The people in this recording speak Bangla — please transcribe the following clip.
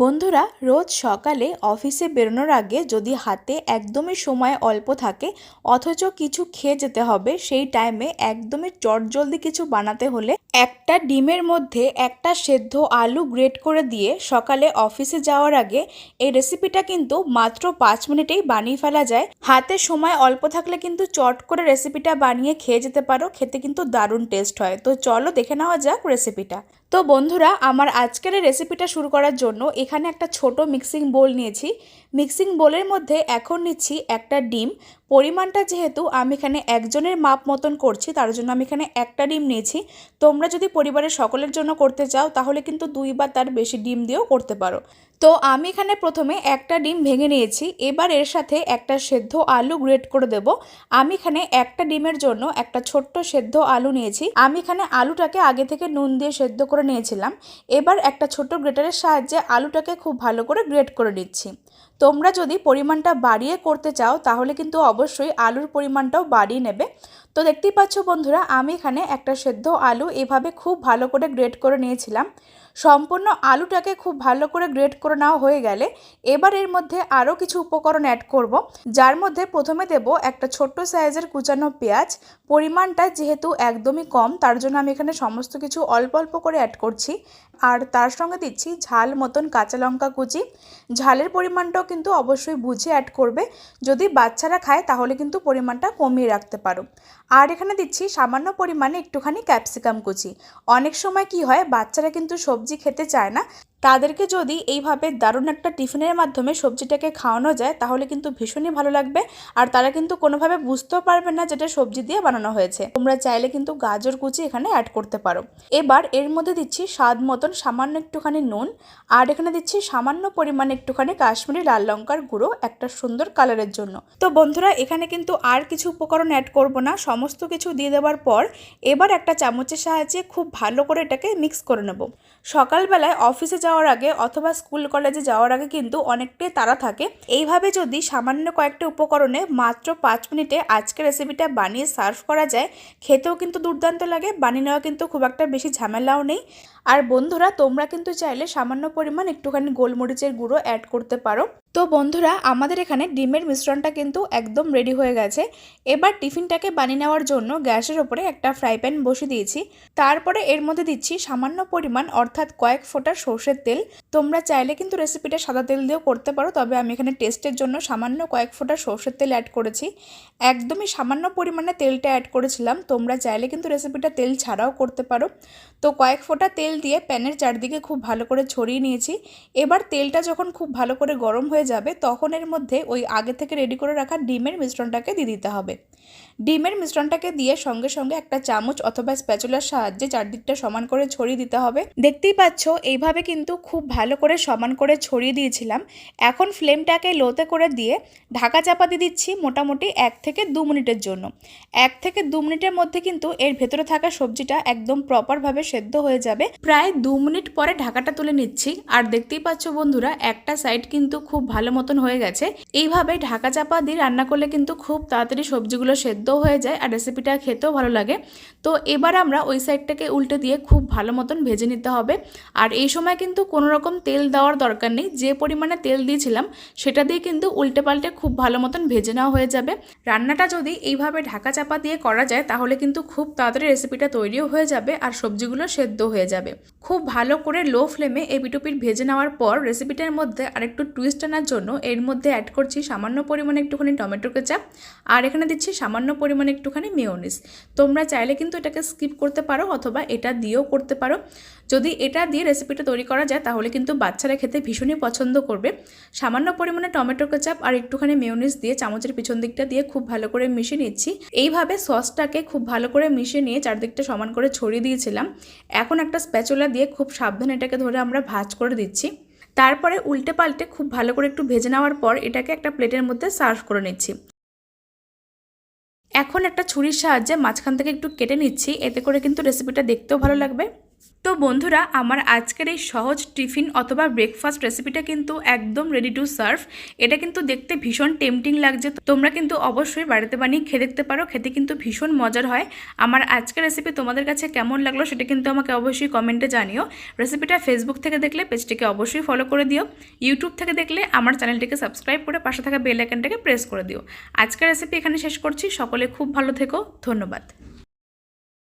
বন্ধুরা, রোজ সকালে অফিসে বেরোনোর আগে যদি হাতে একদমই সময় অল্প থাকে, অথচ কিছু খেয়ে যেতে হবে, সেই টাইমে একদমই চটজলদি কিছু বানাতে হলে একটা ডিমের মধ্যে একটা সেদ্ধ আলু গ্রেট করে দিয়ে সকালে অফিসে যাওয়ার আগে এই রেসিপিটা কিন্তু মাত্র পাঁচ মিনিটেই বানিয়ে ফেলা যায়। হাতে সময় অল্প থাকলে কিন্তু চট করে রেসিপিটা বানিয়ে খেয়ে যেতে পারো, খেতে কিন্তু দারুণ টেস্ট হয়। তো চলো দেখে নেওয়া যাক রেসিপিটা তো বন্ধুরা, আমার আজকের রেসিপিটা শুরু করার জন্য এখানে একটা ছোট মিক্সিং বোল নিয়েছি। মিক্সিং বোলের মধ্যে এখন নিচ্ছি একটা ডিম পরিমাণটা যেহেতু আমি এখানে একজনের মাপ মতন করছি, তার জন্য আমি এখানে একটা ডিম নিয়েছি। তোমরা যদি পরিবারের সকলের জন্য করতে চাও, তাহলে কিন্তু দুই বা তার বেশি ডিম দিয়েও করতে পারো। তো আমি এখানে প্রথমে একটা ডিম ভেঙে নিয়েছি, এবার এর সাথে একটা সেদ্ধ আলু গ্রেট করে দেব। আমি এখানে একটা ডিমের জন্য একটা ছোট্ট সেদ্ধ আলু নিয়েছি। আমি এখানে আলুটাকে আগে থেকে নুন দিয়ে সেদ্ধ করে নিয়েছিলাম। এবার একটা ছোট গ্রেটারের সাহায্যে আলুটাকে খুব ভালো করে গ্রেট করে নিচ্ছি। তোমরা যদি পরিমাণটা বাড়িয়ে করতে চাও, তাহলে কিন্তু অবশ্যই আলুর পরিমাণটাও বাড়িয়ে নেবে। তো দেখতেই পাচ্ছ বন্ধুরা, আমি এখানে একটা সেদ্ধ আলু এভাবে খুব ভালো করে গ্রেড করে নিয়েছিলাম। সম্পূর্ণ আলুটাকে খুব ভালো করে গ্রেট করে নেওয়া হয়ে গেলে এবার এর মধ্যে আরও কিছু উপকরণ অ্যাড করব। যার মধ্যে প্রথমে দেব একটা ছোট্ট সাইজের কুচানো পেঁয়াজ। পরিমাণটা যেহেতু একদমই কম, তার জন্য আমি এখানে সমস্ত কিছু অল্প অল্প করে অ্যাড করছি। আর তার সঙ্গে দিচ্ছি ঝাল মতন কাঁচা লঙ্কা কুচি। ঝালের পরিমাণটাও কিন্তু অবশ্যই বুঝে অ্যাড করবে। যদি বাচ্চারা খায়, তাহলে কিন্তু পরিমাণটা কমিয়ে রাখতে পারো। আর এখানে দিচ্ছি সামান্য পরিমাণে একটুখানি ক্যাপসিকাম কুচি। অনেক সময় কি হয়, বাচ্চারা কিন্তু সবজি খেতে চায় না। তাদেরকে যদি এইভাবে দারুণ একটা টিফিনের মাধ্যমে সবজিটাকে খাওয়ানো যায়, তাহলে কিন্তু ভীষণই ভালো লাগবে। আর তারা কিন্তু কোনোভাবে বুঝতেও পারবে না যেটা সবজি দিয়ে বানানো হয়েছে। তোমরা চাইলে কিন্তু গাজর কুচি এখানে অ্যাড করতে পারো। এবার এর মধ্যে দিচ্ছি স্বাদ মতন সামান্য একটুখানি নুন। আর এখানে দিচ্ছি সামান্য পরিমাণে একটুখানি কাশ্মীরি লাল লঙ্কার গুঁড়ো একটা সুন্দর কালারের জন্য। তো বন্ধুরা, এখানে কিন্তু আর কিছু উপকরণ অ্যাড করব না। সমস্ত কিছু দিয়ে দেওয়ার পর এবার একটা চামচের সাহায্যে খুব ভালো করে এটাকে মিক্স করে নেব। সকালবেলায় অফিসে যাওয়ার আগে অথবা স্কুল কলেজে যাওয়ার আগে কিন্তু অনেকটাই তারা থাকে। এইভাবে যদি সামান্য কয়েকটা উপকরণে মাত্র পাঁচ মিনিটে আজকে রেসিপিটা বানিয়ে সার্ভ করা যায়, খেতেও কিন্তু দুর্দান্ত লাগে, বানিয়ে নেওয়া কিন্তু খুব একটা বেশি ঝামেলাও নেই। আর বন্ধুরা, তোমরা কিন্তু চাইলে সামান্য পরিমাণ একটুখানি গোলমরিচের গুঁড়ো অ্যাড করতে পারো। তো বন্ধুরা, আমাদের এখানে ডিমের মিশ্রণটা কিন্তু একদম রেডি হয়ে গেছে। এবার টিফিনটাকে বানিয়ে নেওয়ার জন্য গ্যাসের ওপরে একটা ফ্রাই প্যান বসিয়ে দিয়েছি। তারপরে এর মধ্যে দিচ্ছি সামান্য পরিমাণ, অর্থাৎ কয়েক ফোঁটা সর্ষের তেল। তোমরা চাইলে কিন্তু রেসিপিটা সাদা তেল দিয়েও করতে পারো, তবে আমি এখানে টেস্টের জন্য সামান্য কয়েক ফোঁটা সর্ষের তেল অ্যাড করেছি। একদমই সামান্য পরিমাণে তেলটা অ্যাড করেছিলাম। তোমরা চাইলে কিন্তু রেসিপিটা তেল ছাড়াও করতে পারো। তো কয়েক ফোঁটা তেল দিয়ে প্যানের চারদিকে খুব ভালো করে ছড়িয়ে নিয়েছি। এবার তেলটা যখন খুব ভালো করে গরম হয়ে যাবে, তখন এর মধ্যে ওই আগে থেকে রেডি করে রাখা ডিমের মিশ্রণটাকে দিয়ে দিতে হবে। ডিমের মিশ্রণটাকে দিয়ে সঙ্গে সঙ্গে একটা চামচ অথবা স্প্যাচুলার সাহায্যে চারদিকটা সমান করে ছড়িয়ে দিতে হবে। দেখতেই পাচ্ছ, এইভাবে কিন্তু খুব ভালো করে সমান করে ছড়িয়ে দিয়েছিলাম। এখন ফ্লেমটাকে লোতে করে দিয়ে ঢাকা চাপা দিয়ে দিচ্ছি মোটামুটি এক থেকে দু মিনিটের জন্য। এক থেকে দু মিনিটের মধ্যে কিন্তু এর ভেতরে থাকা সবজিটা একদম প্রপারভাবে সেদ্ধ হয়ে যাবে। প্রায় দু মিনিট পরে ঢাকাটা তুলে নিচ্ছি। আর দেখতেই পাচ্ছ বন্ধুরা, একটা সাইড কিন্তু খুব ভালো মতন হয়ে গেছে। এইভাবে ঢাকা চাপা দিয়ে রান্না করলে কিন্তু খুব তাড়াতাড়ি সবজিগুলো সেদ্ধ হয়ে যায় আর রেসিপিটা খেতেও ভালো লাগে। তো এবার আমরা ওই সাইডটাকে উল্টে দিয়ে খুব ভালো মতন ভেজে নিতে হবে। আর এই সময় কিন্তু কোনো রকম তেল দেওয়ার দরকার নেই। যে পরিমাণে তেল দিয়েছিলাম, সেটা দিয়ে কিন্তু উল্টে পাল্টে খুব ভালো মতন ভেজে নেওয়া হয়ে যাবে। রান্নাটা যদি এইভাবে ঢাকা চাপা দিয়ে করা যায়, তাহলে কিন্তু খুব তাড়াতাড়ি রেসিপিটা তৈরিও হয়ে যাবে আর সবজিগুলো সেদ্ধ হয়ে যাবে। খুব ভালো করে লো ফ্লেমে এই পিটুপিট ভেজে নেওয়ার পর রেসিপিটার মধ্যে আরেকটু টুইস্ট আনার জন্য এর মধ্যে অ্যাড করছি সামান্য পরিমাণে একটুখানি টমেটো কেচাপ আর এখানে দিচ্ছি সামান্য পরিমাণে একটুখানি মেয়োনিস তোমরা চাইলে কিন্তু এটাকে স্কিপ করতে পারো অথবা এটা দিয়েও করতে পারো। যদি এটা দিয়ে রেসিপিটা তৈরি করা যায়, তাহলে কিন্তু বাচ্চারা খেতে ভীষণই পছন্দ করবে। সামান্য পরিমাণে টমেটো কেচাপ আর একটুখানি মেয়োনিস দিয়ে চামচের পিছন দিকটা দিয়ে খুব ভালো করে মিশিয়ে নিচ্ছি। এইভাবে সসটাকে খুব ভালো করে মিশিয়ে নিয়ে চারদিকটা সমান করে ছড়িয়ে দিয়েছিলাম। এখন একটা স্প্যাচুলা দিয়ে খুব সাবধানে এটাকে ধরে আমরা ভাজ করে দিচ্ছি। তারপরে উল্টে পাল্টে খুব ভালো করে একটু ভেজে নেওয়ার পর এটাকে একটা প্লেটের মধ্যে সার্ভ করে নিচ্ছি। এখন একটা ছুরির সাহায্যে মাঝখান থেকে একটু কেটে নিচ্ছি, এতে করে কিন্তু রেসিপিটা দেখতেও ভালো লাগবে। তো বন্ধুরা, আমার আজকের এই সহজ টিফিন অথবা ব্রেকফাস্ট রেসিপিটা কিন্তু একদম রেডি টু সার্ভ এটা কিন্তু দেখতে ভীষণ টেম্পটিং লাগছে। তোমরা কিন্তু অবশ্যই বাড়িতে বানিয়ে খেয়ে দেখতে পারো। খেতে কিন্তু ভীষণ মজার হয়। আমার আজকের রেসিপি তোমাদের কাছে কেমন লাগল সেটা কিন্তু আমাকে অবশ্যই কমেন্টে জানিও। রেসিপিটা ফেসবুক থেকে দেখলে পেজটিকে অবশ্যই ফলো করে দিও। ইউটিউব থেকে দেখলে, আমার চ্যানেলটিকে সাবস্ক্রাইব করে পাশে থাকা বেল আইকনটাকে প্রেস করে দিও। আজকের রেসিপি এখানে শেষ করছি। সকলে খুব ভালো থেকো। ধন্যবাদ।